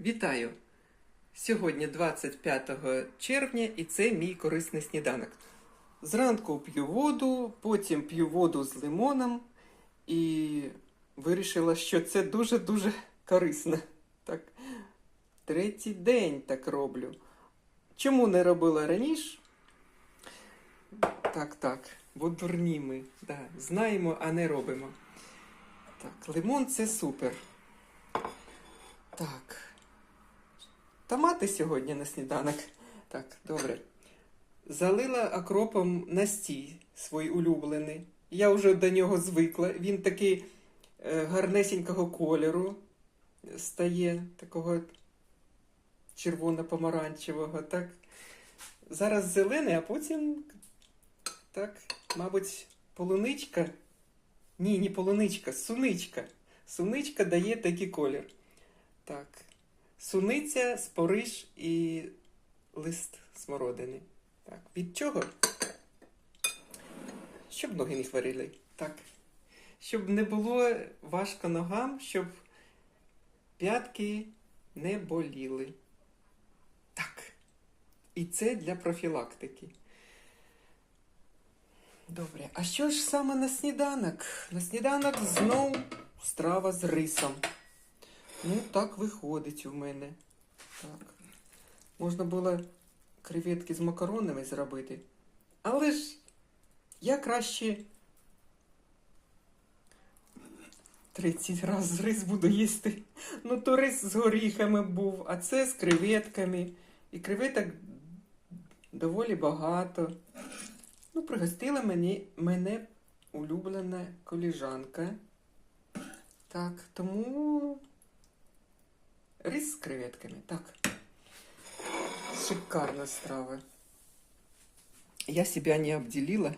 Вітаю! Сьогодні 25 червня і це мій корисний сніданок. Зранку п'ю воду, потім п'ю воду з лимоном і вирішила, що це дуже-дуже корисно. Так, третій день так роблю. Чому не робила раніше? Так, так, бо дурні ми. Да, знаємо, а не робимо. Так, лимон це супер. Так. Томати сьогодні на сніданок. Так, добре. Залила окропом настій свій улюблений. Я вже до нього звикла. Він такий е, гарнесенького кольору стає, такого червоно-помаранчевого. Так. Зараз зелений, а потім, так, мабуть, полуничка. Ні, не полуничка, суничка. Суничка дає такий колір. Так. Суниця, спориш і лист смородини. Так. Від чого? Щоб ноги не хворіли. Так. Щоб не було важко ногам, щоб п'ятки не боліли. Так. І це для профілактики. Добре, а що ж саме на сніданок? На сніданок знов страва з рисом. Ну, так виходить у мене. Так. Можна було креветки з макаронами зробити. Але ж я краще 30 раз рис буду їсти. Ну, то рис з горіхами був, а це з креветками. І креветок доволі багато. Ну, пригостила мені, мене улюблена коліжанка. Так, тому рис з креветками. Так. Шикарна страва. Я себя не обділила.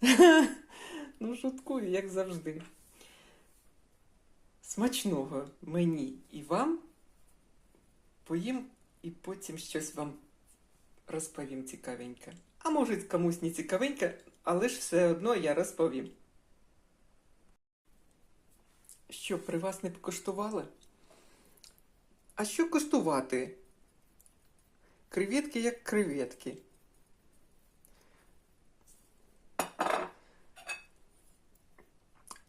ну, шуткую, як завжди. Смачного мені і вам. Поїм і потім щось вам розповім цікавеньке. А може комусь не цікавеньке, але ж все одно я розповім. Що, при вас не покуштували? А що куштувати? Креветки як креветки.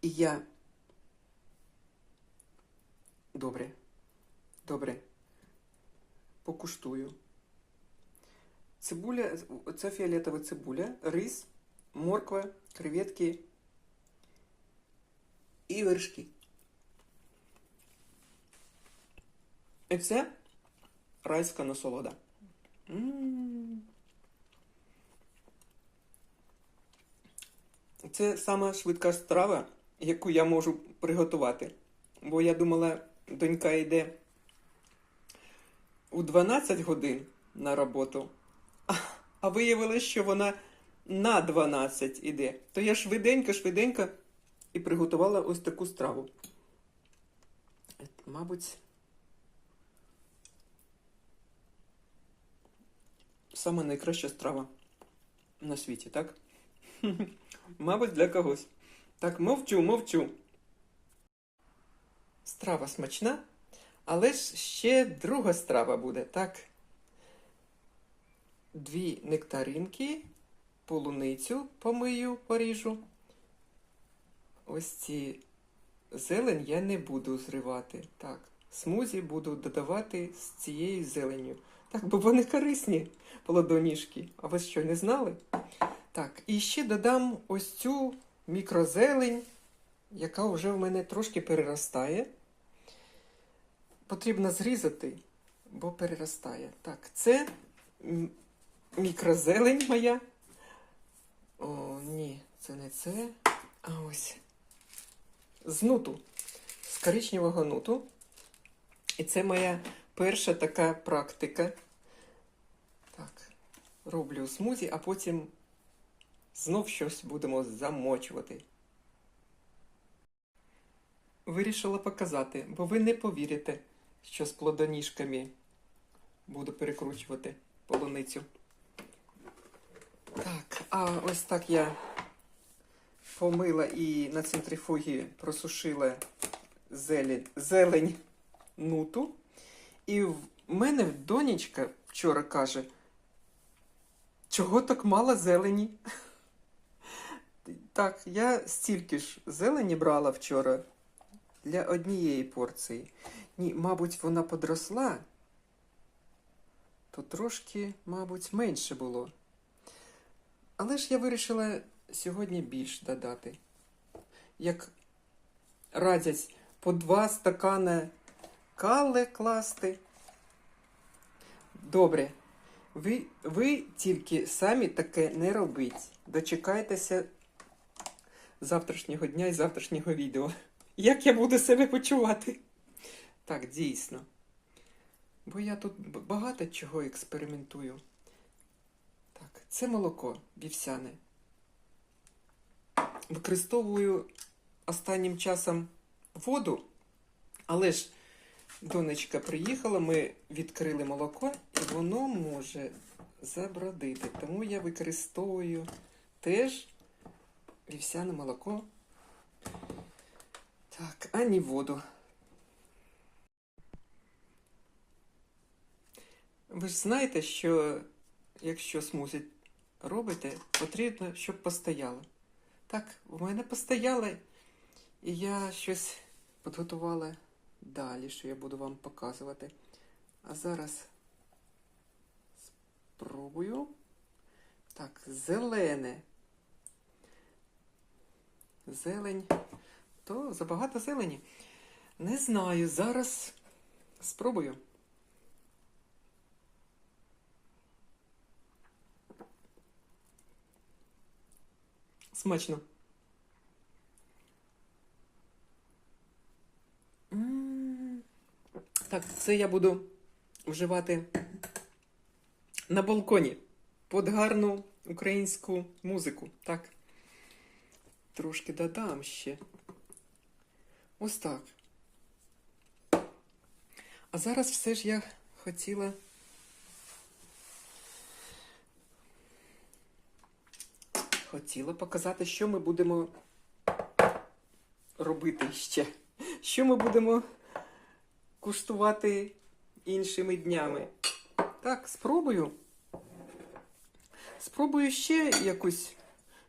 І я. Добре. Добре. Покуштую. Цибуля, це фіолетова цибуля, рис, морква, креветки і вершки. І це райська насолода. Це сама швидка страва, яку я можу приготувати. Бо я думала, донька йде у 12 годин на роботу, а- а виявилось, що вона на 12 іде. То я швиденько, швиденько і приготувала ось таку страву. Мабуть, саме найкраща страва на світі, так? Мабуть, для когось. Так, мовчу, мовчу. Страва смачна, але ж ще друга страва буде, так? Дві нектаринки, полуницю помию, поріжу. Ось ці зелень я не буду зривати. Так, смузі буду додавати з цією зеленню. Так, бо вони корисні, плодоніжки. А ви що, не знали? Так, і ще додам ось цю мікрозелень, яка вже в мене трошки переростає. Потрібно зрізати, бо переростає. Так, це мікрозелень моя. О, ні, це не це. А ось з нуту, з коричневого нуту. І це моя перша така практика. Так, роблю смузі, а потім знов щось будемо замочувати. Вирішила показати, бо ви не повірите, що з плодоніжками буду перекручувати полуницю. Так, а ось так я помила і на центрифугі просушила зелень, зелень нуту. І в мене донечка вчора каже, чого так мало зелені? Так, я стільки ж зелені брала вчора для однієї порції. Ні, мабуть, вона подросла, то трошки, мабуть, менше було. Але ж я вирішила сьогодні більш додати. Як радять по два стакани кале класти. Добре. Ви, ви тільки самі таке не робіть. Дочекайтеся завтрашнього дня і завтрашнього відео. Як я буду себе почувати? Так, дійсно. Бо я тут багато чого експериментую. Так, це молоко вівсяне. Використовую останнім часом воду, але ж донечка приїхала, ми відкрили молоко, і воно може забродити. Тому я використовую теж вівсяне молоко. Так, а не воду. Ви ж знаєте, що якщо смузі робите, потрібно, щоб постояло. Так, у мене постояло, і я щось підготувала далі, що я буду вам показувати. А зараз спробую. Так, зелене. Зелень. То забагато зелені. Не знаю, зараз спробую. Смачно. М. Так, це я буду вживати на балконі під гарну українську музику. Так. Трошки додам ще. Ось так. А зараз все ж я хотіла. Хотіла показати, що ми будемо робити ще. Що ми будемо куштувати іншими днями. Так, спробую. Спробую ще якусь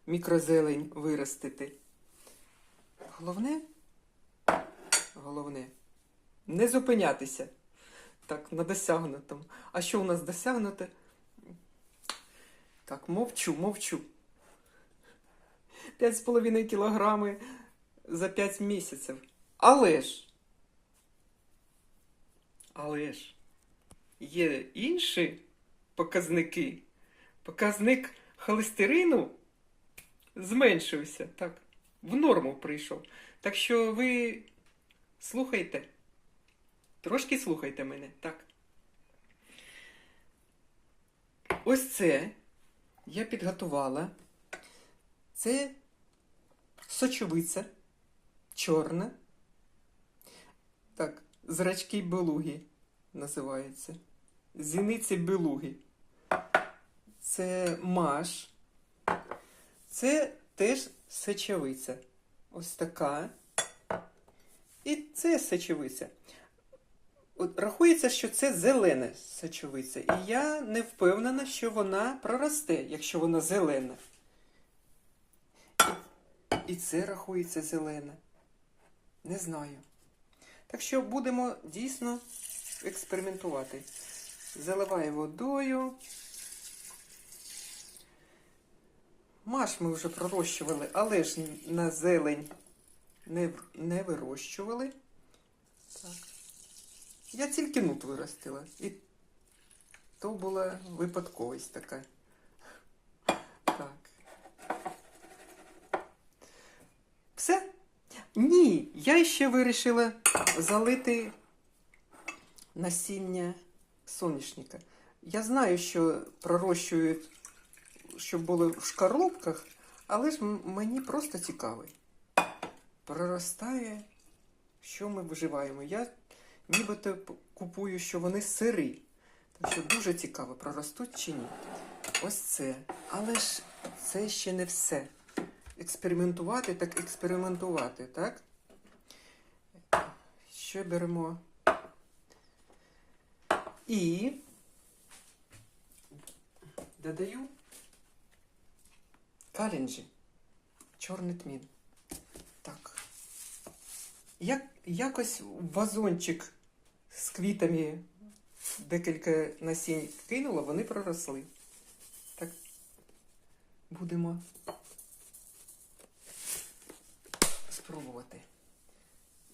мікрозелень виростити. Головне, головне, не зупинятися. Так, на досягнутому. А що у нас досягнуте? Так, мовчу, мовчу. 5,5 кілограми за 5 місяців. Але ж, але ж, є інші показники. Показник холестерину зменшився, так, в норму прийшов. Так що ви слухайте, трошки слухайте мене, так. Ось це я підготувала. Це сочовиця чорна. Так, зрачки белуги називаються. Зіниці белуги. Це маш. Це теж сечовиця. Ось така. І це сечовиця. От рахується, що це зелена сечовиця. І я не впевнена, що вона проросте, якщо вона зелена. І, це рахується зелене. Не знаю. Так що будемо дійсно експериментувати. Заливаю водою. Маш ми вже пророщували, але ж на зелень не, не вирощували. Так. Я тільки нут виростила. І то була випадковість така. Так. Все? Ні, я ще вирішила залити насіння соняшника. Я знаю, що пророщують, щоб були в шкарлупках, але ж мені просто цікаво. Проростає, що ми вживаємо. Я нібито купую, що вони сирі. Так що дуже цікаво, проростуть чи ні. Ось це. Але ж це ще не все. Експериментувати, так експериментувати, так? Що беремо? І додаю калінджі. Чорний тмін. Так. Як, якось вазончик з квітами декілька насінь кинула, вони проросли. Так, будемо спробувати.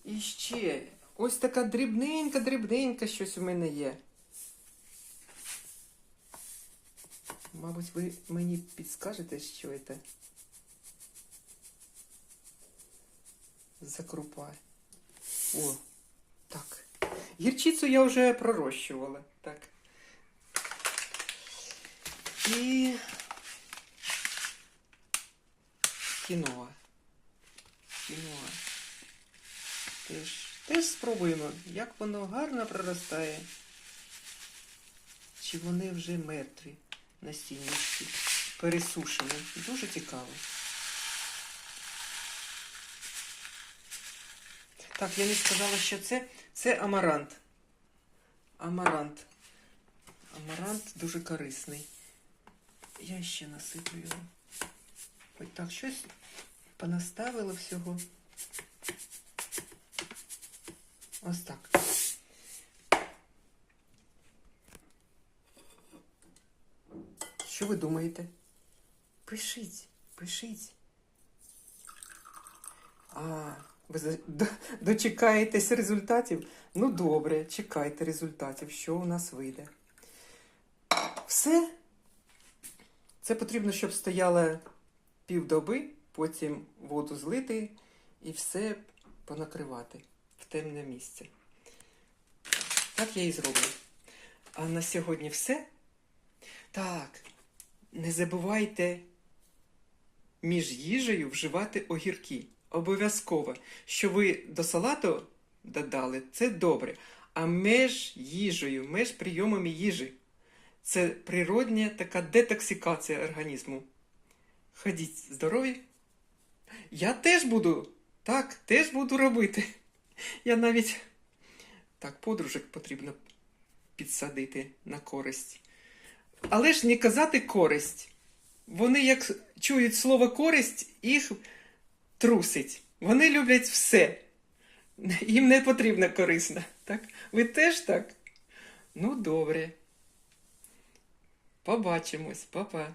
І ще ось така дрібненька, дрібненька щось у мене є. Мабуть, ви мені підскажете, що це за крупа. О, так. Гірчицю я вже пророщувала. Так. І. Кіноа. Теж спробуємо, як воно гарно проростає. Чи вони вже мертві насіннячки, пересушені. Дуже цікаво. Так, я не сказала, що це, це амарант. Амарант. Амарант дуже корисний. Я ще насиплю його. Ось так щось понаставила всього. Ось так. Що ви думаєте? Пишіть, пишіть. А, ви дочекаєтесь результатів? Ну добре, чекайте результатів, що у нас вийде. Все. Це потрібно, щоб стояло півдоби, потім воду злити і все понакривати темне місце. Так я і зроблю. А на сьогодні все. Так, не забувайте між їжею вживати огірки. Обов'язково, що ви до салату додали, це добре. А між їжею, між прийомами їжі. Це природня така детоксикація організму. Ходіть здорові. Я теж буду, так, теж буду робити. Я навіть так, подружок потрібно підсадити на користь. Але ж не казати користь. Вони, як чують слово користь, їх трусить. Вони люблять все. Їм не потрібна корисна. Так? Ви теж так? Ну, добре. Побачимось, Па-па.